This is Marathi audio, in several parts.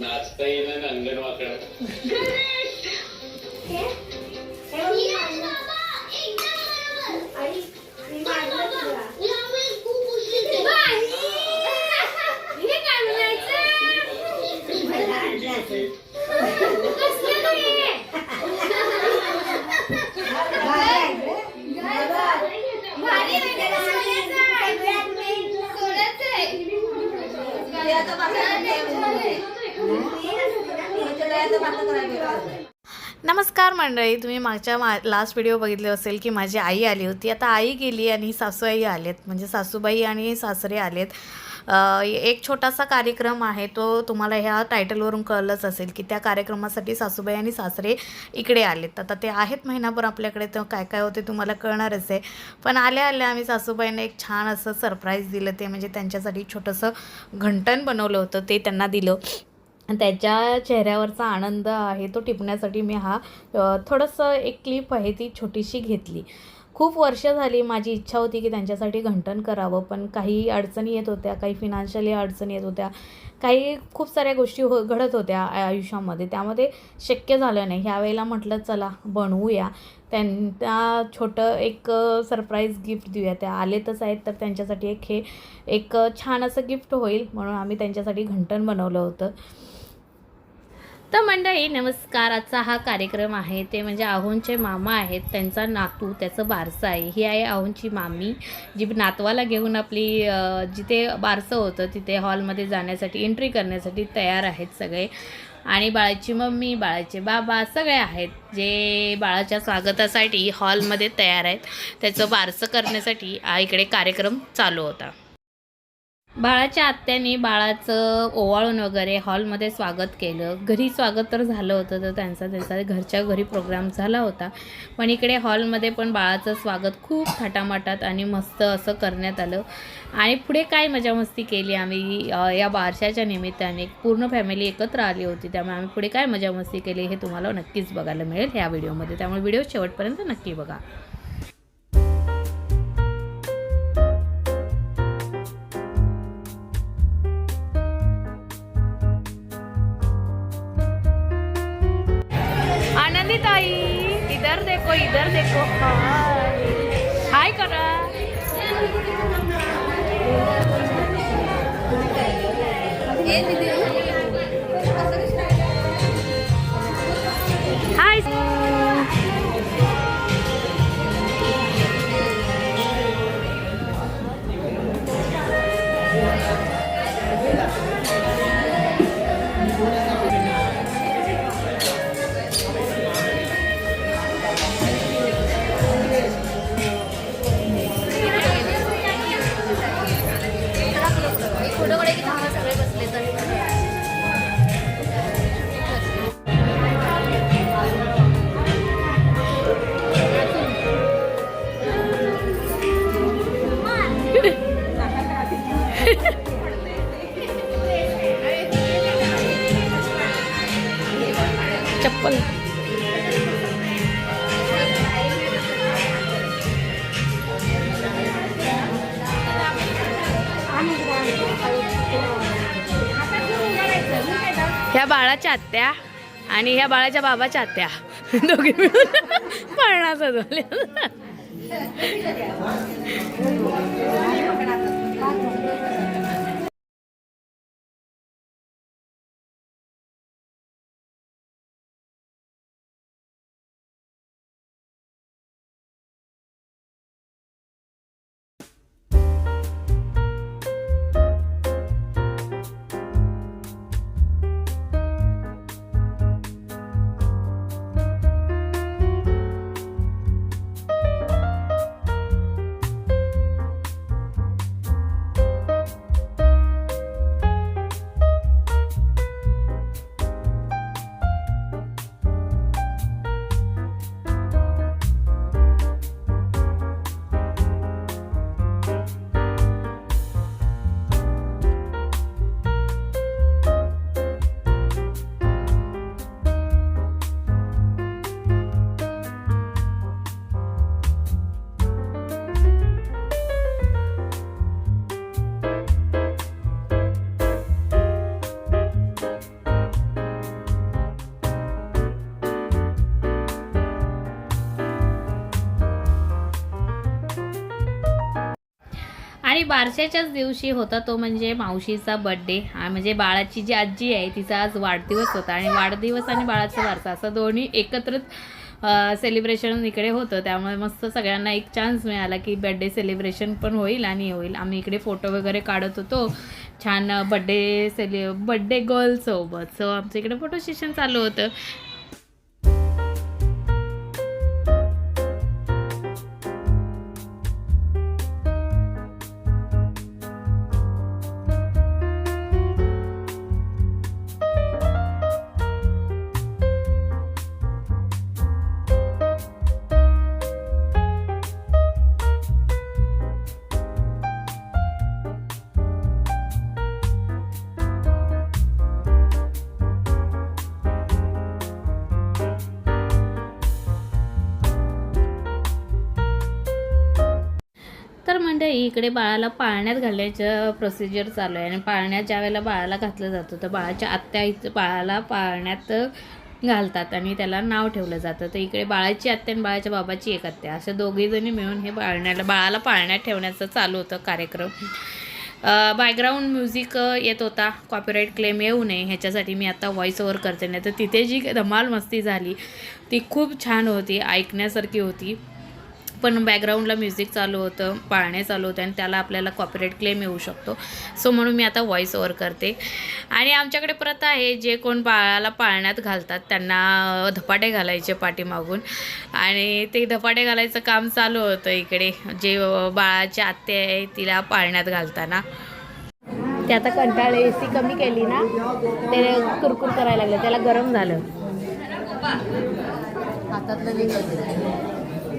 నాచుతాయి నన్ను అక్కడ नमस्कार मंडळी तुम्ही मागच्या मा लास्ट व्हिडिओ बघितले असेल की माझी आई आली होती. आता आई गेली आणि सासूआई आलेत. म्हणजे सासूबाई आणि सासरे आलेत. एक छोटासा कार्यक्रम आहे तो तुम्हाला ह्या टायटलवरून कळलंच असेल की त्या कार्यक्रमासाठी सासूबाई आणि सासरे इकडे आलेत. आता ते आहेत महिनाभर आपल्याकडे तर काय काय होते तुम्हाला कळणारच आहे. पण आल्या आल्या आम्ही सासूबाईंना एक छान असं सरप्राईज दिलं. ते म्हणजे त्यांच्यासाठी छोटंसं घंटण बनवलं होतं ते त्यांना दिलं. त्याच्या चेहऱ्यावरचा आनंद आहे तो टिपण्यासाठी मी हा थोडंसं एक क्लिप आहे ती छोटीशी घेतली. खूप वर्ष झाली माझी इच्छा होती की त्यांच्यासाठी घंटण करावं पण काही अडचणी येत होत्या काही फिनान्शियली अडचणी येत होत्या काही खूप साऱ्या गोष्टी हो घडत होत्या आयुष्यामध्ये. त्यामध्ये शक्य झालं नाही. ह्यावेळेला म्हटलं चला बनवूया. त्यांना छोटं एक सरप्राईज गिफ्ट देऊया. त्या आलेतच आहेत तर त्यांच्यासाठी एक हे एक छान असं गिफ्ट होईल म्हणून आम्ही त्यांच्यासाठी घंटण बनवलं होतं. तर मंडळी नमस्काराचा हा कार्यक्रम आहे. ते म्हणजे आहोंचे मामा आहेत त्यांचा नातू त्याचं बारसं आहे ही आहे आहोंची मामी जी नातवाला घेऊन आपली जिथे बारसं होतं तिथे हॉलमध्ये जाण्यासाठी एंट्री करण्यासाठी तयार आहेत सगळे. आणि बाळाची मम्मी बाळाचे बाबा सगळे आहेत जे बाळाच्या स्वागतासाठी हॉलमध्ये तयार आहेत. त्याचं बारसं करण्यासाठी इकडे कार्यक्रम चालू होता. बाळाच्या आत्याने बाळाचं ओवाळून वगैरे हॉलमध्ये स्वागत केलं. घरी स्वागत तर झालं होतं तर त्यांचा त्यांचा घरच्या घरी प्रोग्राम झाला होता. पण इकडे हॉलमध्ये पण बाळाचं स्वागत खूप थाटामाटात आणि मस्त असं करण्यात आलं. आणि पुढे काय मजा मस्ती केली आम्ही? या बारशाच्या निमित्ताने पूर्ण फॅमिली एकत्र आली होती त्यामुळे आम्ही पुढे काय मजा मस्ती केली हे तुम्हाला नक्कीच बघायला मिळेल ह्या व्हिडिओमध्ये. त्यामुळे व्हिडिओ शेवटपर्यंत नक्की बघा. देखो इधर देखो। हाय हाय करा दीदी ह्या बाळाच्या आत्या आणि ह्या बाळाच्या बाबाच्या आत्या. दोघे मिळून पाळणा सजवल्या बारशाच्याच दिवशी होता तो म्हणजे मावशीचा बड्डे म्हणजे बाळाची जी आजी आहे तिचा आज वाढदिवस होता आणि वाढदिवस आणि बाळाचा वारसा. असं दोन्ही एकत्रच सेलिब्रेशन इकडे होतं. त्यामुळे मस्त सगळ्यांना एक चान्स मिळाला की बड्डे सेलिब्रेशन पण होईल आणि होईल. आम्ही इकडे फोटो वगैरे काढत होतो. छान बड्डे सेलि बड्डे गर्लसोबत सो आमच्या इकडे फोटो सेशन चालू होतं. इकडे बाळाला पाळण्यात घालण्याचं प्रोसिजर चालू आहे. आणि पाळण्यात ज्या वेळेला बाळाला घातलं जातं तर बाळाच्या आत्या इथं बाळाला पाळण्यात घालतात आणि त्याला नाव ठेवलं जातं. तर इकडे बाळाची आत्या आणि बाळाच्या बाबाची एक आत्या. अशा दोघीजणी मिळून हे पाळण्याला बाळाला पाळण्यात ठेवण्याचं चालू होतं कार्यक्रम. बॅकग्राऊंड म्युझिक येत होता. कॉपीराईट क्लेम येऊ नये. ह्याच्यासाठी मी आता व्हॉइस ओव्हर करते. नाही तर तिथे जी धमाल मस्ती झाली ती खूप छान होती ऐकण्यासारखी होती. पण बॅकग्राऊंडला म्युझिक चालू होतं पाळणे चालू होते आणि त्याला आपल्याला कॉपीराईट क्लेम येऊ शकतो. सो म्हणून मी आता व्हॉइस ओव्हर करते. आणि आमच्याकडे प्रथा आहे जे कोण बाळाला पाळण्यात घालतात त्यांना धपाटे घालायचे पाठीमागून. आणि ते धपाटे घालायचं काम चालू होतं इकडे. जे बाळाची आत्या आहे तिला पाळण्यात घालताना. ते आता कंटाळे ए सी कमी केली ना ते कुरकुर करायला लागलं त्याला गरम झालं. हातातलं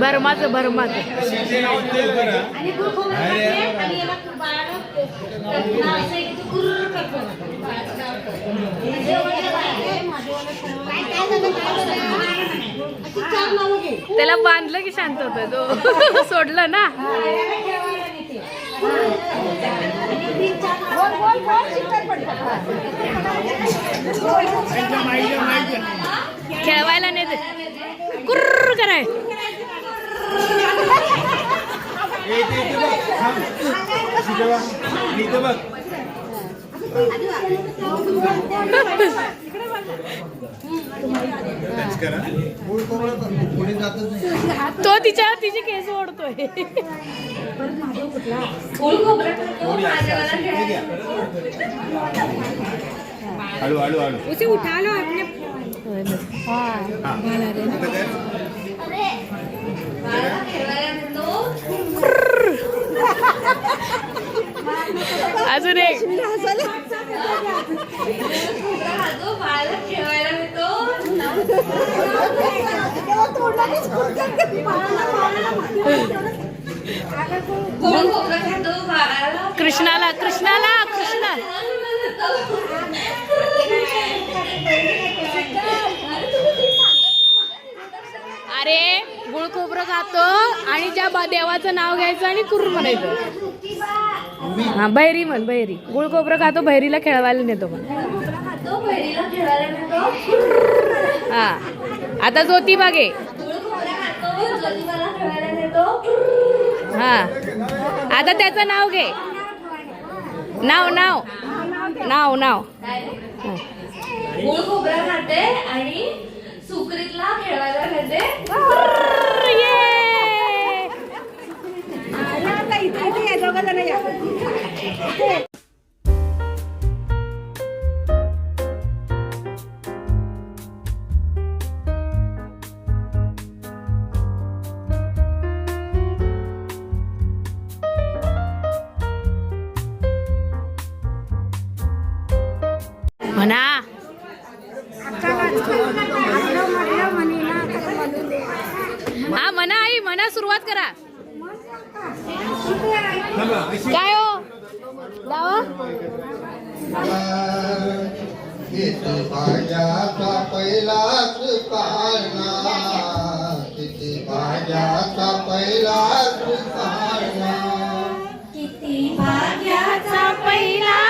बर्माचं बर्माचं. त्याला बांधलं की शांत होत तो. सोडलं ना. खेळवायला नाही ते कुर्र कराय. तो तिच्या पुढे केस ओढतोय. तो तिच्या तिची केस ओढतोय हळू हळू हळू अजून एक कृष्णाला कृष्णाला कृष्णा. अरे गुळ खोबरं खातो आणि ज्या बा- देवाचं नाव घ्यायचं आणि कुर्र म्हणायचं. हा बैरी म्हण बैरी गुळ खोबरं खातो बैरीला खेळवायला नेतो म्हण. हा. आता ज्योतिबागे हां. आता त्याचं नाव घे. नाव नाव. नाव नाव. खाते आणि सुकरीतला खेळायला खाते. म्हणा. हा म्हणा आई म्हणा सुरुवात करा. काय हो? लावा. किती भाज्याचा पहिलाच कारणा किती भाज्याचा पहिलाच कारणा किती भाग्याचा पहिला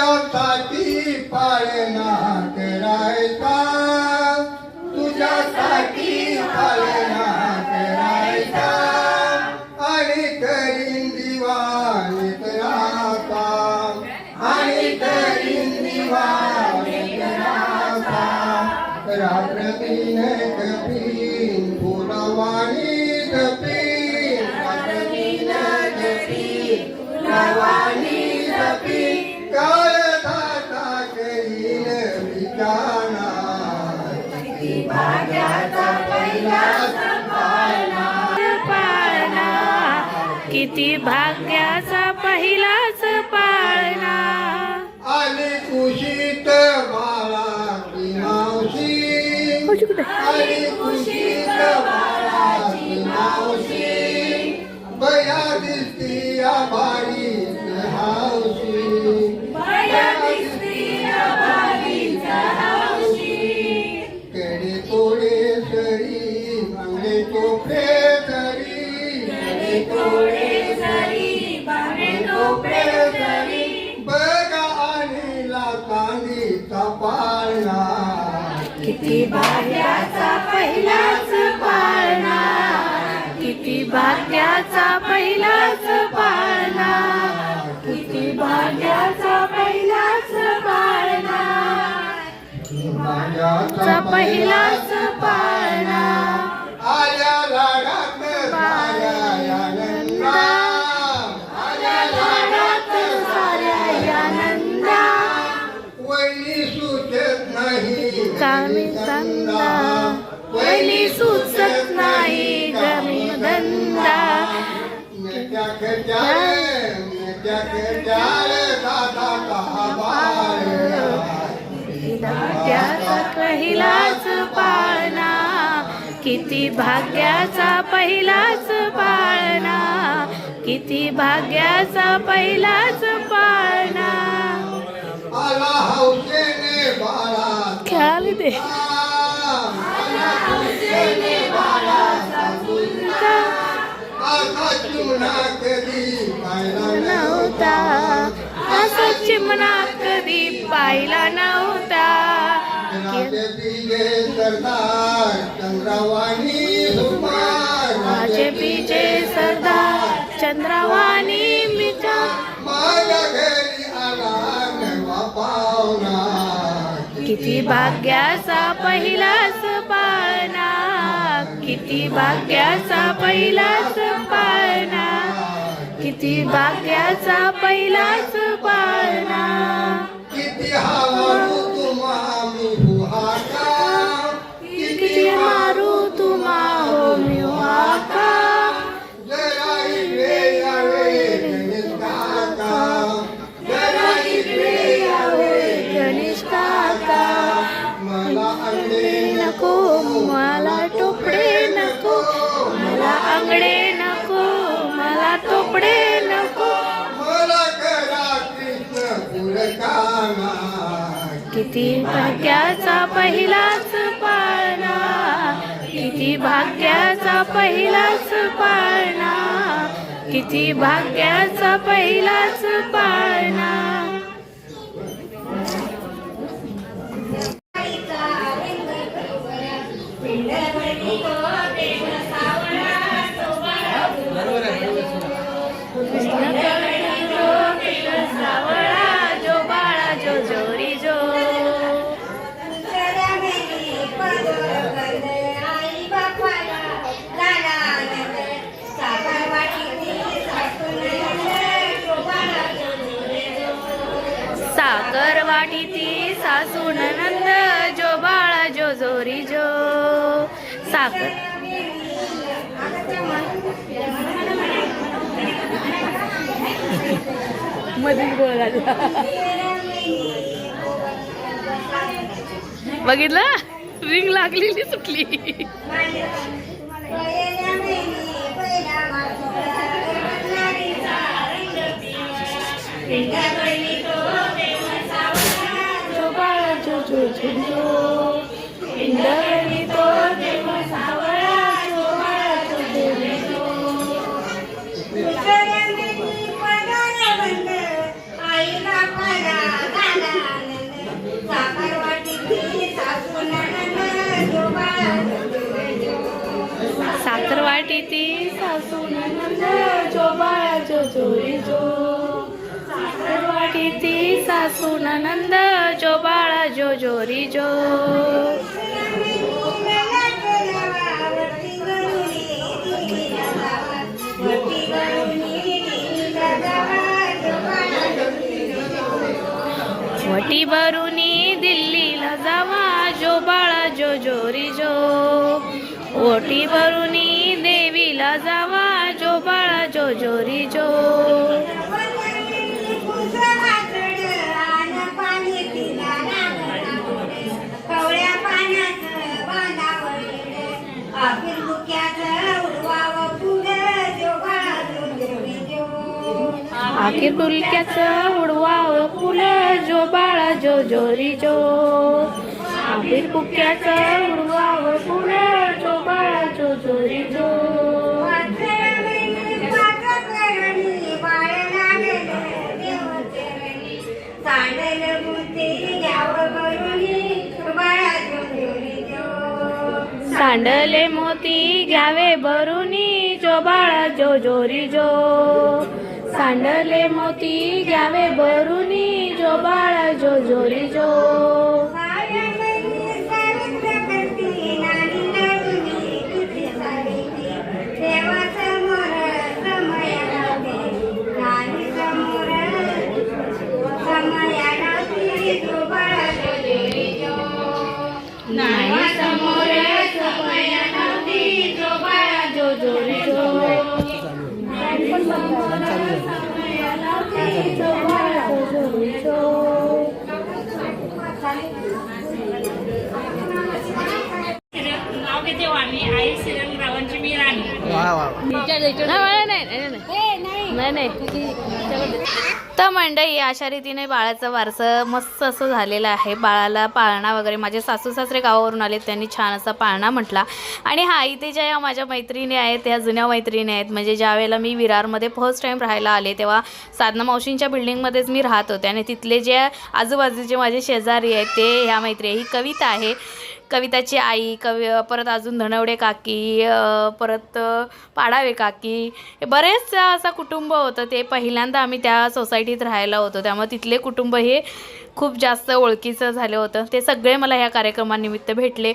तुझ्यासाठी पाळणा करायचा तुझ्यासाठी पाळणा किती भाग्याचा पहिलाच पाळणा. आली कुशीत बाळा की मावशी. आली कुशीत बाळा की मावशी. बया दिसती या बारी हावशी पहिलाच पाळणा किती भाग्याचा पहिलाच पाळणा किती भाग्याचा पहिलाच पाळणा पहिलाच भाग्याचा पहिलाच पाळणा. किती भाग्याचा पहिलाच पाळणा. किती भाग्याचा पहिलाच पाळणा. ख्याल दे. नव्हता. असं चिमणा कधी पाहिला नव्हता. माझे पिजे सरदार चंद्रवाणी मिठा. माझ्या घरी आला किती भाग्याचा पहिलाच पाना. किती भाग्याचा पहिलाच पाना. किती भाग्याचा पहिलाच पाना. किती हवारू तुम्हा मी बुहाका किती भाग्याचा पहिलाच पाळणा किती भाग्याचा पहिलाच पाळणा किती भाग्याचा पहिलाच पाळणा. साखर मधीच गोळ झाला. बघितलं? रिंग लागलेली सुटली. तर वाटी ती सासू ननंद जोबाळा जो जोरी जो. साखर वाटी ती जो जोरी जो. वटी भरुनी दिल्लीला जावा जो बाळा जो जोरी जो. ओटी भरुनी देवीला जावा जो बाळा जो जोरी जो. आखिर बुक्याचं उडवावं फुलं जो बाळा जो जोरी जो. आखिर बुक्याचं उडवाव फुलं सांडले मोती घ्यावे भरुनी जो बाळा जो जोरी जो सांडले मोती घ्यावे भरुनी जो बाळा जो तर मंडई अशा रीतीने बाळाचं वारसं मस्त असं झालेलं आहे. बाळाला पाळणा वगैरे माझे सासू सासरे गावावरून आले त्यांनी छान असा पाळणा म्हटला. आणि हा इथे ज्या या माझ्या मैत्रिणी आहेत त्या जुन्या मैत्रिणी आहेत. म्हणजे ज्या वेळेला मी विरारमध्ये फर्स्ट टाईम राहायला आले तेव्हा साधना मावशींच्या बिल्डिंगमध्येच मी राहत होते. आणि तिथले जे आजूबाजूचे माझे शेजारी आहेत ते ह्या मैत्री ही कविता आहे. कविताची आई कवी परत अजून धनवडे काकी परत पाडावे काकी हे बरेच असं कुटुंब होतं. ते पहिल्यांदा आम्ही त्या सोसायटीत राहायला होतो. त्यामुळे तिथले कुटुंब हे खूप जास्त ओळखीचं झालं होतं. ते सगळे मला ह्या कार्यक्रमानिमित्त भेटले.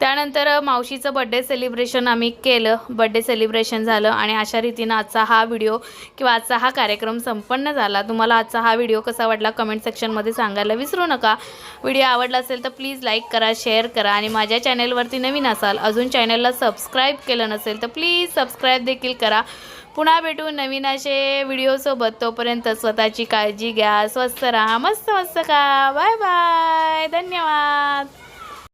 त्यानंतर मावशीचं बड्डे सेलिब्रेशन आम्ही केलं. बड्डे सेलिब्रेशन झालं आणि अशा रीतीनं आजचा हा व्हिडिओ किंवा आजचा हा कार्यक्रम संपन्न झाला. तुम्हाला आजचा हा व्हिडिओ कसा वाटला कमेंट सेक्शनमध्ये सांगायला विसरू नका. व्हिडिओ आवडला असेल तर प्लीज लाईक करा शेअर करा आणि माझ्या चॅनेलवरती नवीन असाल अजून चॅनलला सबस्क्राईब केलं नसेल तर प्लीज सबस्क्राईब देखील करा. पुन्हा भेटू नवीन असे व्हिडिओसोबत तोपर्यंत स्वतःची काळजी घ्या स्वस्त राहा मस्त मस्त का बाय बाय धन्यवाद.